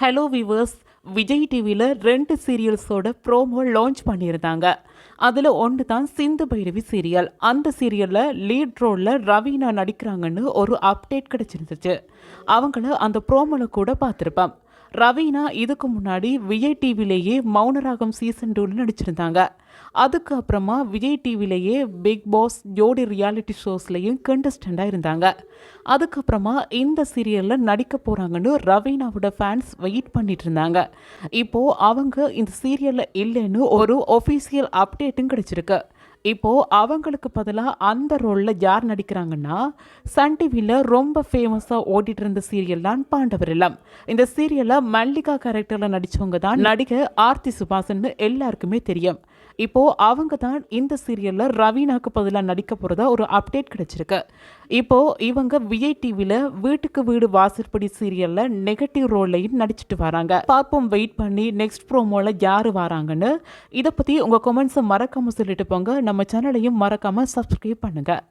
Hello viewers Vijay டிவியில் ரெண்டு சீரியல்ஸோட promo launch பண்ணியிருந்தாங்க. அதில் ஒன்று தான் சிந்து பைரவி சீரியல் அந்த சீரியலில் லீட் ரோலில் ரவீனா நடிக்கிறாங்கன்னு ஒரு அப்டேட் கிடச்சிருந்துச்சு. அவங்கள அந்த ப்ரோமோவில் கூட பார்த்துருப்பேன் ரவீனா இதுக்கு முன்னாடி விஜய் டிவிலேயே மௌனராகம் சீசன் டூவில் நடிச்சிருந்தாங்க. அதுக்கு அப்புறமா விஜய் டிவிலேயே பிக் பாஸ் ஜோடி ரியாலிட்டி ஷோஸ்லேயும் கண்டஸ்டண்டாக இருந்தாங்க. அதுக்கப்புறமா இந்த சீரியலில் நடிக்க போகிறாங்கன்னு ரவீனாவோட ஃபேன்ஸ் வெயிட் பண்ணிட்டு இருந்தாங்க. இப்போது அவங்க இந்த சீரியலில் இல்லைன்னு ஒரு ஒஃபீஷியல் அப்டேட்டும் கிடச்சிருக்கு. இப்போ அவங்களுக்கு பதிலாக அந்த ரோலில் யார் நடிக்கிறாங்கன்னா சன் டிவியில் ரொம்ப ஃபேமஸாக ஓடிட்டு இருந்த சீரியல் தான் பாண்டவர் இல்லம் இந்த சீரியலில் மல்லிகா கேரக்டரில் நடித்தவங்க தான் நடிகை ஆர்த்தி சுபாசன்னு எல்லாருக்குமே தெரியும். இப்போ அவங்க தான் இந்த சீரியலில் ரவீனாக்கு பதிலாக நடிக்க போகிறதா ஒரு அப்டேட் கிடைச்சிருக்கு. இப்போ இவங்க விஐ டிவியில் வீட்டுக்கு வீடு வாசற்படி சீரியலில் நெகட்டிவ் ரோல்லையும் நடிச்சிட்டு வராங்க. பார்ப்போம் வெயிட் பண்ணி நெக்ஸ்ட் ப்ரோமோவில் யார் வராங்கன்னு. இதை பற்றி உங்கள் கமெண்ட்ஸை மறக்காமல் சொல்லிட்டு போங்க. நம்ம சேனலையும் மறக்காமல் சப்ஸ்கிரைப் பண்ணுங்கள்